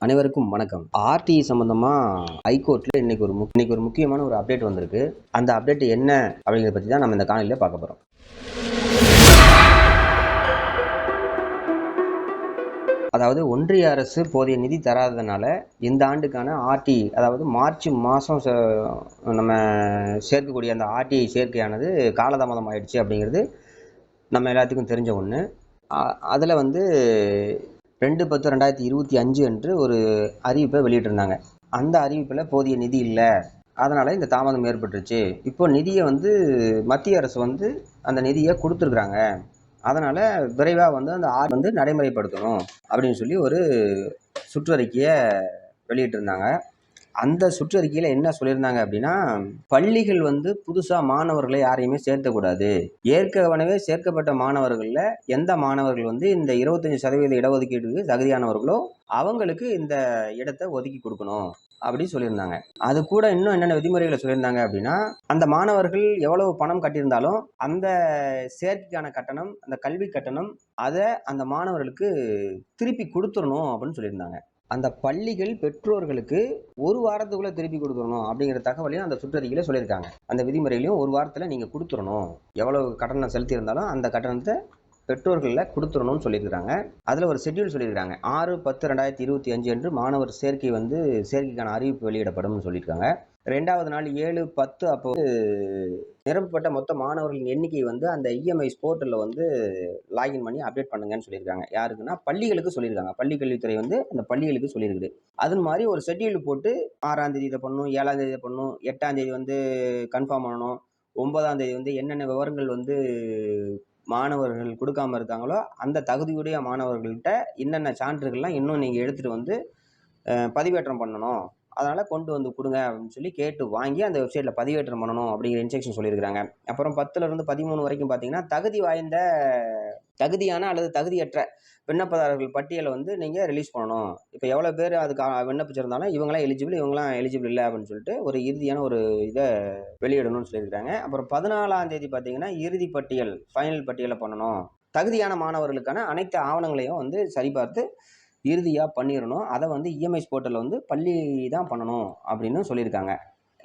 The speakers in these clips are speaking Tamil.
அனைவருக்கும் வணக்கம். ஆர்டிஇ சம்பந்தமா ஹைகோர்ட்ல இன்னைக்கு ஒரு முக்- இன்னைக்கு ஒரு முக்கியமான ஒரு அப்டேட் வந்திருக்கு. அந்த அப்டேட் என்ன அப்படிங்கிறத பத்தி தான் நம்ம இந்த காணொலியில பார்க்க போறோம். அதாவது ஒன்றிய அரசு போதிய நிதி தராததுனால இந்த ஆண்டுக்கான ஆர்டி அதாவது மார்ச் மாதம் நம்ம சேர்க்கக்கூடிய அந்த ஆர்டிஐ சேர்க்கையானது காலதாமதம் ஆயிடுச்சு அப்படிங்கிறது நம்ம எல்லாத்துக்கும் தெரிஞ்ச ஒன்று அதில் வந்து ரெண்டு பத்து ரெண்டாயிரத்தி இருபத்தி அஞ்சு அன்று ஒரு அறிவிப்பை வெளியிட்டிருந்தாங்க. அந்த அறிவிப்பில் போதிய நிதி இல்லை. அதனால் இந்த தாமதம் ஏற்பட்டுருச்சு. இப்போ நிதியை வந்து மத்திய அரசு வந்து அந்த நிதியை கொடுத்துருக்குறாங்க. அதனால் விரைவாக வந்து அந்த ஆர் வந்து நடைமுறைப்படுத்தணும் அப்படின்னு சொல்லி ஒரு சுற்றறிக்கையை வெளியிட்டிருந்தாங்க. அந்த சுற்றறிக்கையில் என்ன சொல்லியிருந்தாங்க அப்படின்னா பள்ளிகள் வந்து புதுசாக மாணவர்களை யாரையுமே சேர்த்தக்கூடாது ஏற்கனவே சேர்க்கப்பட்ட மாணவர்களில் எந்த மாணவர்கள் வந்து இந்த இருபத்தஞ்சி சதவீத இடஒதுக்கீட்டுக்கு தகுதியானவர்களோ அவங்களுக்கு இந்த இடத்தை ஒதுக்கி கொடுக்கணும் அப்படின்னு சொல்லியிருந்தாங்க. அது கூட இன்னும் என்னென்ன விதிமுறைகளை சொல்லியிருந்தாங்க அப்படின்னா அந்த மாணவர்கள் எவ்வளவு பணம் கட்டியிருந்தாலும் அந்த சேர்க்கைக்கான கட்டணம் அந்த கல்வி கட்டணம் அதை அந்த மாணவர்களுக்கு திருப்பி கொடுத்துடணும் அப்படின்னு சொல்லியிருந்தாங்க. அந்த பள்ளிகள் பெற்றோர்களுக்கு ஒரு வாரத்துக்குள்ள திருப்பி கொடுத்துடணும் அப்படிங்கிற தகவலையும் அந்த சுற்றறிக்கையில சொல்லியிருக்காங்க. அந்த விதிமுறையிலையும் ஒரு வாரத்தில் நீங்கள் கொடுத்துடணும். எவ்வளவு கட்டணம் செலுத்தியிருந்தாலும் அந்த கட்டணத்தை பெற்றோர்களில் கொடுத்துடணும்னு சொல்லியிருக்கிறாங்க. அதில் ஒரு ஷெட்யூல் சொல்லியிருக்காங்க ஆறு பத்து ரெண்டாயிரத்தி இருபத்தி அஞ்சு அன்று மாணவர் சேர்க்கை வந்து சேர்க்கைக்கான அறிவிப்பு வெளியிடப்படும்னு சொல்லியிருக்காங்க. ரெண்டாவது நாள் ஏழு பத்து அப்போ வந்து நிரப்பப்பட்ட மொத்த மாணவர்களின் எண்ணிக்கை வந்து அந்த இஎம்ஐ போர்ட்டலில் வந்து லாகின் பண்ணி அப்டேட் பண்ணுங்கன்னு சொல்லியிருக்காங்க. யாருக்குன்னா பள்ளிகளுக்கு சொல்லியிருக்காங்க. பள்ளி கல்வித்துறை வந்து அந்த பள்ளிகளுக்கு சொல்லியிருக்குது. அது மாதிரி ஒரு ஷெட்யூல் போட்டு ஆறாம் தேதி இதை பண்ணணும் ஏழாம் தேதி இதை பண்ணணும் எட்டாம் தேதி வந்து கன்ஃபார்ம் பண்ணணும் ஒன்பதாம் தேதி வந்து என்னென்ன விவரங்கள் வந்து மாணவர்கள் கொடுக்காம இருக்காங்களோ அந்த தகுதியுடைய மாணவர்கள்கிட்ட என்னென்ன சான்றுகள்லாம் இன்னும் நீங்கள் எடுத்துகிட்டு வந்து பதிவேற்றம் பண்ணணும். அதனால் கொண்டு வந்து கொடுங்க அப்படின்னு சொல்லி கேட்டு வாங்கி அந்த வெப்சைட்டில் பதிவேற்றம் பண்ணணும் அப்படிங்கிற இன்ஸ்ட்ரக்ஷன் சொல்லியிருக்கிறாங்க. அப்புறம் பத்துலேருந்து பதிமூணு வரைக்கும் பார்த்தீங்கன்னா தகுதி வாய்ந்த தகுதியான அல்லது தகுதியற்ற விண்ணப்பதாரர்கள் பட்டியலை வந்து நீங்கள் ரிலீஸ் பண்ணணும். இப்போ எவ்வளோ பேர் அதுக்கு விண்ணப்பிச்சிருந்தாலும் இவங்களாம் எலிஜிபிள் இவங்களாம் எலிஜிபிள் இல்லை அப்படின்னு சொல்லிட்டு ஒரு இறுதியான ஒரு இதை வெளியிடணும்னு சொல்லியிருக்காங்க. அப்புறம் பதினாலாம் தேதி பார்த்தீங்கன்னா இறுதி பட்டியல் ஃபைனல் பட்டியலை பண்ணணும். தகுதியான மாணவர்களுக்கான அனைத்து ஆவணங்களையும் வந்து சரிபார்த்து இறுதியாக பண்ணிடணும் அதை வந்து இஎம்ஐஸ் போர்ட்டலில் வந்து பள்ளி தான் பண்ணணும் அப்படின்னு சொல்லியிருக்காங்க.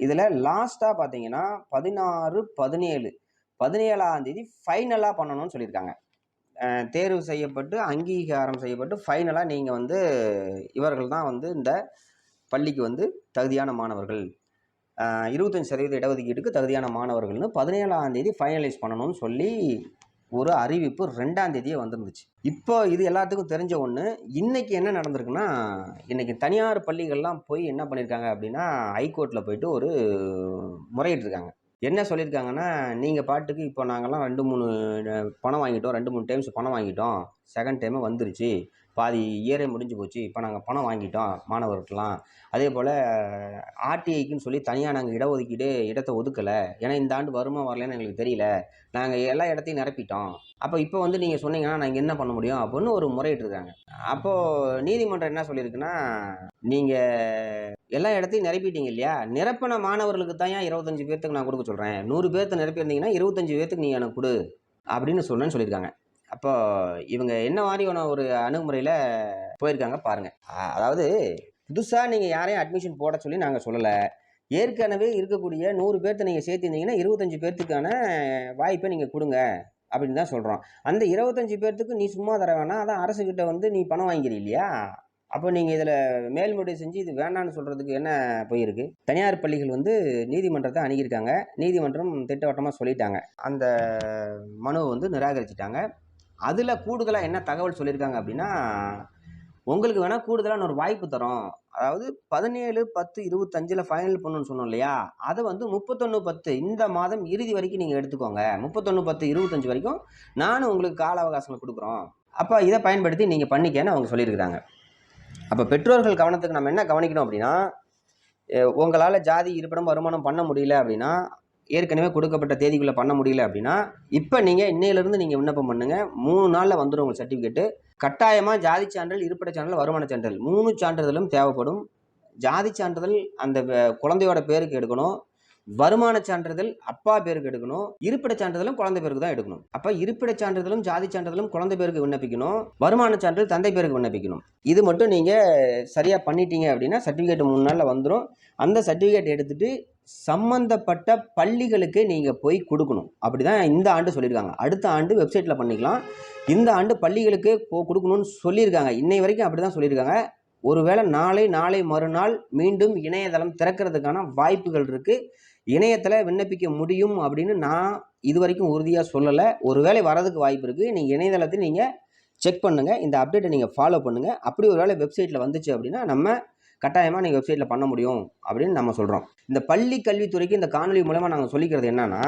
இதில் லாஸ்ட்டாக பார்த்தீங்கன்னா பதினாறு பதினேழு பதினேழாம் தேதி ஃபைனலாக பண்ணணும்னு சொல்லியிருக்காங்க. தேர்வு செய்யப்பட்டு அங்கீகாரம் செய்யப்பட்டு ஃபைனலாக நீங்கள் வந்து இவர்கள் தான் வந்து இந்த பள்ளிக்கு வந்து தகுதியான மாணவர்கள். இருபத்தஞ்சி இருபத்தஞ்சு சதவீத இடஒதுக்கீட்டுக்கு தகுதியான மாணவர்கள்னு பதினேழாம் தேதி ஃபைனலைஸ் பண்ணணும்னு சொல்லி ஒரு அறிவிப்பு ரெண்டாம் தேதியே வந்துருந்துச்சு. இப்போ இது எல்லாத்துக்கும் தெரிஞ்ச ஒன்று இன்றைக்கி என்ன நடந்திருக்குன்னா இன்றைக்கி தனியார் பள்ளிகள்லாம் போய் என்ன பண்ணியிருக்காங்க அப்படின்னா ஹைகோர்ட்டில் போயிட்டு ஒரு முறையிட்டிருக்காங்க. என்ன சொல்லியிருக்காங்கன்னா நீங்கள் பாட்டுக்கு இப்போ நாங்கள்லாம் ரெண்டு மூணு பணம் வாங்கிட்டோம். ரெண்டு மூணு டைம்ஸ் பணம் வாங்கிட்டோம். செகண்ட் டைமு வந்துருச்சு. பாதி இயரே முடிஞ்சு போச்சு. இப்போ நாங்கள் பணம் வாங்கிட்டோம் மாணவர்களுக்கெல்லாம் அதே போல் ஆர்டிஐக்குன்னு சொல்லி தனியாக நாங்கள் இடஒதுக்கீடு இடத்தை ஒதுக்கலை. ஏன்னா இந்த ஆண்டு வருமா வரலன்னு எங்களுக்கு தெரியல. நாங்கள் எல்லா இடத்தையும் நிரப்பிட்டோம். அப்போ இப்போ வந்து நீங்கள் சொன்னீங்கன்னா நாங்கள் என்ன பண்ண முடியும் அப்படின்னு ஒரு முறையிட்டு இருக்காங்க. அப்போது நீதிமன்றம் என்ன சொல்லியிருக்குன்னா நீங்கள் எல்லா இடத்தையும் நிரப்பிட்டீங்க இல்லையா? நிரப்பின மாணவர்களுக்கு தான் ஏன் இருபத்தஞ்சு பேர்த்துக்கு நான் கொடுக்க சொல்கிறேன் நூறு பேர்த்த நிரப்பியிருந்தீங்கன்னா இருபத்தஞ்சு பேர்த்துக்கு நீங்கள் எனக்கு கொடு அப்படின்னு சொன்னேன்னு சொல்லியிருக்காங்க. அப்போ இவங்க என்ன மாதிரியான ஒரு அணுகுமுறையில் போயிருக்காங்க பாருங்கள் அதாவது புதுசாக நீங்கள் யாரையும் அட்மிஷன் போட சொல்லி நாங்கள் சொல்லலை. ஏற்கனவே இருக்கக்கூடிய நூறு பேர்த்த நீங்கள் சேர்த்திருந்தீங்கன்னா இருபத்தஞ்சு பேர்த்துக்கான வாய்ப்பை நீங்கள் கொடுங்க அப்படின்னு தான் சொல்கிறோம் அந்த இருபத்தஞ்சு பேர்த்துக்கு நீ சும்மா தர வேணாம். அதான் அரசுக்கிட்ட வந்து நீ பணம் வாங்கிக்கிறீ இல்லையா? அப்போ நீங்கள் இதில் மேல்முறை செஞ்சு இது வேணான்னு சொல்கிறதுக்கு என்ன போயிருக்கு? தனியார் பள்ளிகள் வந்து நீதிமன்றத்தை அணுகியிருக்காங்க. நீதிமன்றம் திட்டவட்டமாக சொல்லிட்டாங்க. அந்த மனுவை வந்து நிராகரிச்சிட்டாங்க. அதில் கூடுதலாக என்ன தகவல் சொல்லியிருக்காங்க அப்படின்னா உங்களுக்கு வேணால் கூடுதலான ஒரு வாய்ப்பு தரோம். அதாவது பதினேழு பத்து இருபத்தஞ்சில் ஃபைனல் பண்ணணும்னு சொன்னோம் இல்லையா? அதை வந்து முப்பத்தொன்று பத்து இந்த மாதம் இறுதி வரைக்கும் நீங்கள் எடுத்துக்கோங்க. முப்பத்தொன்று பத்து இருபத்தஞ்சி வரைக்கும் நானும் உங்களுக்கு கால அவகாசங்கள் கொடுக்குறோம். அப்போ இதை பயன்படுத்தி நீங்கள் பண்ணிக்கன்னு அவங்க சொல்லியிருக்கிறாங்க. அப்போ பெற்றோர்கள் கவனத்துக்கு நம்ம என்ன கவனிக்கணும் அப்படின்னா உங்களால் ஜாதி இருப்பிடம் வருமானம் பண்ண முடியல அப்படின்னா ஏற்கனவே கொடுக்கப்பட்ட தேதிக்குள்ளே பண்ண முடியல அப்படின்னா இப்போ நீங்கள் இன்னையிலேருந்து நீங்கள் விண்ணப்பம் பண்ணுங்கள் மூணு நாளில் வந்துடும் உங்கள் சர்டிஃபிகேட்டு கட்டாயமாக ஜாதி சான்றிதழ் இருப்பிட சான்றிதழ் வருமான சான்றிதழ் மூணு சான்றிதழும் தேவைப்படும். ஜாதி சான்றிதழ் அந்த குழந்தையோட பேருக்கு எடுக்கணும். வருமான சான்றிதழ் அப்பா பேருக்கு எடுக்கணும். இருப்பிட சான்றிதழும் குழந்தை பேருக்கு தான் எடுக்கணும். அப்போ இருப்பிட சான்றிதழும் ஜாதி சான்றிதழும் குழந்தை பேருக்கு விண்ணப்பிக்கணும். வருமான சான்றிதழ் தந்தை பேருக்கு விண்ணப்பிக்கணும். இது மட்டும் நீங்கள் சரியாக பண்ணிட்டீங்க அப்படின்னா சர்டிஃபிகேட் மூணு நாளில் வந்துடும் அந்த சர்டிஃபிகேட் எடுத்துகிட்டு சம்பந்தப்பட்ட பள்ளிகளுக்கு நீங்கள் போய் கொடுக்கணும். அப்படிதான் இந்த ஆண்டு சொல்லியிருக்காங்க. அடுத்த ஆண்டு வெப்சைட்டில் பண்ணிக்கலாம். இந்த ஆண்டு பள்ளிகளுக்கு போ கொடுக்கணும்னு சொல்லியிருக்காங்க. இன்னை வரைக்கும் அப்படிதான் சொல்லியிருக்காங்க. ஒருவேளை நாளை நாளை மறுநாள் மீண்டும் இணையதளம் திறக்கிறதுக்கான வாய்ப்புகள் இருக்குது இணையத்தில் விண்ணப்பிக்க முடியும் அப்படின்னு நான் இது வரைக்கும் உறுதியாக சொல்லலை. ஒருவேளை வரதுக்கு வாய்ப்பு இருக்குது நீங்கள் இணையதளத்தை நீங்கள் செக் பண்ணுங்கள் இந்த அப்டேட்டை நீங்கள் ஃபாலோ பண்ணுங்கள் அப்படி ஒரு வேளை வெப்சைட்டில் வந்துச்சு அப்படின்னா நம்ம கட்டாயமாக நீங்கள் வெப்சைட்டில் பண்ண முடியும் அப்படின்னு நம்ம சொல்கிறோம் இந்த பள்ளி கல்வித்துறைக்கு இந்த காணொலி மூலமாக நாங்கள் சொல்லிக்கிறது என்னென்னா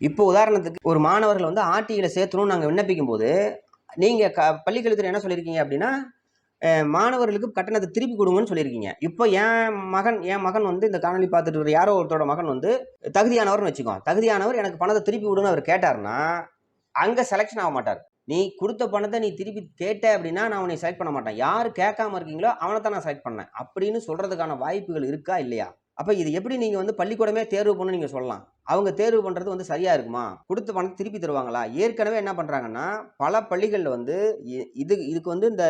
இப்போ உதாரணத்துக்கு ஒரு மாணவர்கள் வந்து ஆர்டியில் சேர்த்தணும்னு நாங்கள் விண்ணப்பிக்கும் போது நீங்கள் க பள்ளி கல்வித்துறை என்ன சொல்லியிருக்கீங்க அப்படின்னா மாணவர்களுக்கு கட்டணத்தை திருப்பி கொடுங்கன்னு சொல்லியிருக்கீங்க இப்போ என் மகன் என் மகன் வந்து இந்த காணொலி பார்த்துட்டு இருக்கிற யாரோ ஒருத்தரோட மகன் வந்து தகுதியானவர்னு வச்சுக்கோ தகுதியானவர் எனக்கு பணத்தை திருப்பி விடுன்னு அவர் கேட்டாருன்னா அங்கே செலெக்ஷன் ஆக மாட்டார். நீ கொடுத்த பணத்தை நீ திருப்பி கேட்ட அப்படின்னா நான் உன்னை செலக்ட் பண்ண மாட்டேன். யார் கேட்காம இருக்கீங்களோ அவனை தான் நான் செலக்ட் பண்ணேன். அப்படின்னு சொல்கிறதுக்கான வாய்ப்புகள் இருக்கா இல்லையா? அப்போ இது எப்படி நீங்கள் வந்து பள்ளிக்கூடமே தேர்வு பண்ணு நீங்கள் சொல்லலாம். அவங்க தேர்வு பண்ணுறது வந்து சரியாக இருக்குமா? கொடுத்த பணத்தை திருப்பி தருவாங்களா? ஏற்கனவே என்ன பண்ணுறாங்கன்னா பல பள்ளிகளில் வந்து இ- இது இதுக்கு வந்து இந்த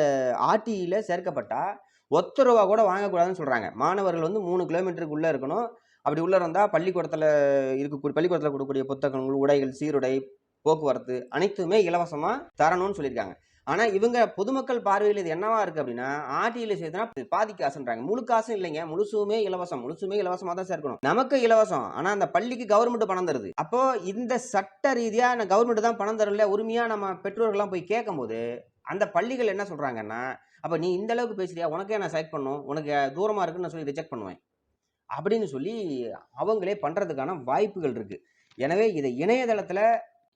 ஆர்டியில் சேர்க்கப்பட்டால் ஒத்த ரூபா கூட வாங்கக்கூடாதுன்னு சொல்கிறாங்க மாணவர்கள் வந்து மூணு கிலோமீட்டருக்குள்ளே இருக்கணும். அப்படி உள்ளே இருந்தால் பள்ளிக்கூடத்தில் இருக்கக்கூடிய பள்ளிக்கூடத்தில் கொடுக்கக்கூடிய புத்தகங்கள் உடைகள் சீருடை போக்குவரத்து அனைத்துமே இலவசமாக தரணும்னு சொல்லியிருக்காங்க. ஆனால் இவங்க பொதுமக்கள் பார்வையில் இது என்னவா இருக்குது அப்படின்னா ஆர்டியில சேர்த்துனா பாதி காசுன்றாங்க. முழு காசும் இல்லைங்க. முழுசுமே இலவசம். முழுசுமே இலவசமாக தான் சேர்க்கணும் நமக்கு இலவசம். ஆனால் அந்த பள்ளிக்கு கவர்மெண்ட் பணம் தருது. அப்போ இந்த சட்ட ரீதியாக கவர்மெண்ட் தான் பணம் தரல. உரிமையாக நம்ம பெற்றோர்கள்லாம் போய் கேட்கும்போது அந்த பள்ளிகள் என்ன சொல்கிறாங்கன்னா அப்போ நீ இந்த அளவுக்கு பேசுறியா? உனக்கே நான் செலக்ட் பண்ணும் உனக்கு தூரமாக இருக்குன்னு நான் சொல்லி ரிஜெக்ட் பண்ணுவேன். அப்படின்னு சொல்லி அவங்களே பண்ணுறதுக்கான வாய்ப்புகள் இருக்குது எனவே இதை இணையதளத்தில்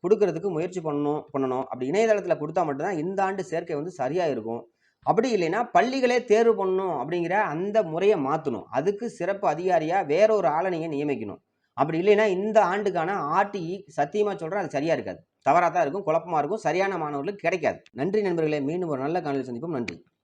கொடுக்கறதுக்கு முயற்சி பண்ணணும் பண்ணணும். அப்படி இணையதளத்தில் கொடுத்தா மட்டும்தான் இந்த ஆண்டு சேர்க்கை வந்து சரியாக இருக்கும் அப்படி இல்லைன்னா பள்ளிகளே தேர்வு பண்ணணும் அப்படிங்கிற அந்த முறையை மாற்றணும் அதுக்கு சிறப்பு அதிகாரியாக வேற ஒரு ஆளை நியமிக்கணும். அப்படி இல்லைன்னா இந்த ஆண்டுக்கான ஆர்டிஇ சத்தியமாக சொல்கிறேன் அது சரியாக இருக்காது. தவறாக தான் இருக்கும் குழப்பமாக இருக்கும் சரியான மாணவர்களுக்கு கிடைக்காது. நன்றி நண்பர்களே மீண்டும் ஒரு நல்ல காலையில் சந்திப்போம். நன்றி.